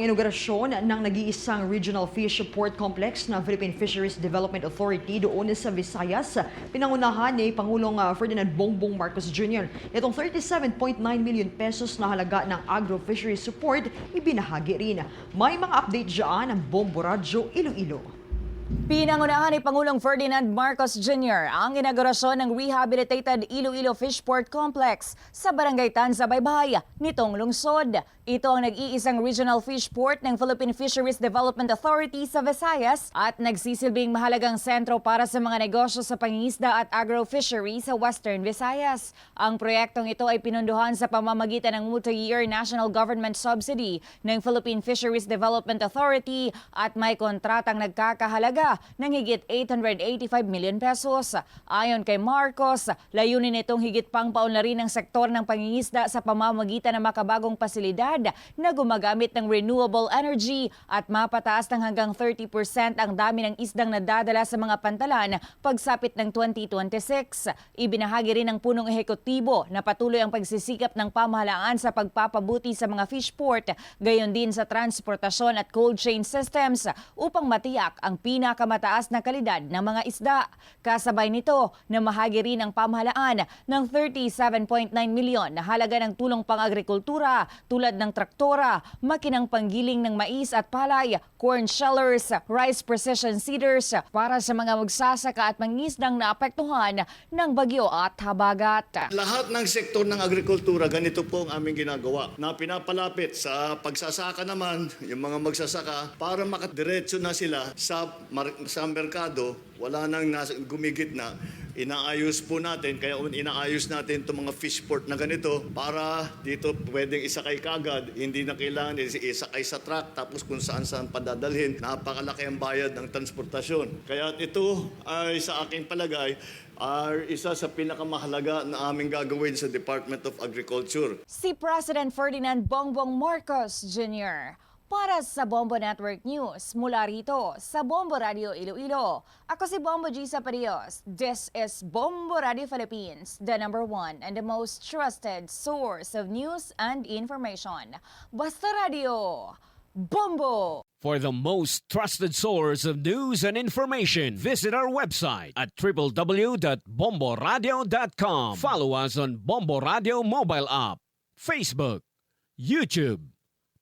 Inaugurasyon ng nag-iisang regional fish port complex ng Philippine Fisheries Development Authority doon sa Visayas. Pinangunahan ni Pangulong ah, Ferdinand Bongbong Marcos Jr. Itong 37.9 million pesos na halaga ng agro-fishery support ibinahagi rin. May mga update dyan ng Bombo Radyo Iloilo. Pinangunahan ni Pangulong Ferdinand Marcos Jr. ang inaugurasyon ng rehabilitated Iloilo Fishport Complex sa Barangay Tanza, Baybay, nitong lungsod. Ito ang nag-iisang regional fishport ng Philippine Fisheries Development Authority sa Visayas at nagsisilbing mahalagang sentro para sa mga negosyo sa pangingisda at agro-fishery sa Western Visayas. Ang proyektong ito ay pinunduhan sa pamamagitan ng multi-year national government subsidy ng Philippine Fisheries Development Authority at may kontratang nagkakahalaga ng higit 885 million pesos. Ayon kay Marcos, layunin nitong higit pang paunlarin ng sektor ng pangingisda sa pamamagitan ng makabagong pasilidad na gumagamit ng renewable energy at mapataas ng hanggang 30% ang dami ng isdang nadadala sa mga pantalan pagsapit ng 2026. Ibinahagi rin ng punong ehekutibo na patuloy ang pagsisikap ng pamahalaan sa pagpapabuti sa mga fish port, gayon din sa transportasyon at cold chain systems upang matiyak ang pinakamataas na kalidad ng mga isda. Kasabay nito, namahagi rin ang pamahalaan ng 37.9 milyon na halaga ng tulong pang-agrikultura tulad ng traktora, makinang panggiling ng mais at palay, corn shellers, rice precision seeders para sa mga magsasaka at mangisdang naapektuhan ng bagyo at habagat. Lahat ng sektor ng agrikultura, ganito po ang aming ginagawa. Na pinapalapit sa pagsasaka naman, yung mga magsasaka, para makadiretso na sila sa, sa merkado, wala nang nas- gumigit na. Inaayos po natin, kaya inaayos natin itong mga fish port na ganito para dito pwedeng isakay kagad, hindi na kailangan is- isakay sa truck tapos kung saan saan padadalhin. Napakalaki ang bayad ng transportasyon. Kaya ito ay sa aking palagay are isa sa pinakamahalaga na aming gagawin sa Department of Agriculture. Si President Ferdinand Bongbong Marcos Jr. Para sa Bombo Network News, mula rito sa Bombo Radio Iloilo. Ako si Bombo G. Saparios. This is Bombo Radio Philippines, the number one and the most trusted source of news and information. Basta Radio, Bombo! For the most trusted source of news and information, visit our website at www.bomboradio.com. Follow us on Bombo Radio mobile app, Facebook, YouTube,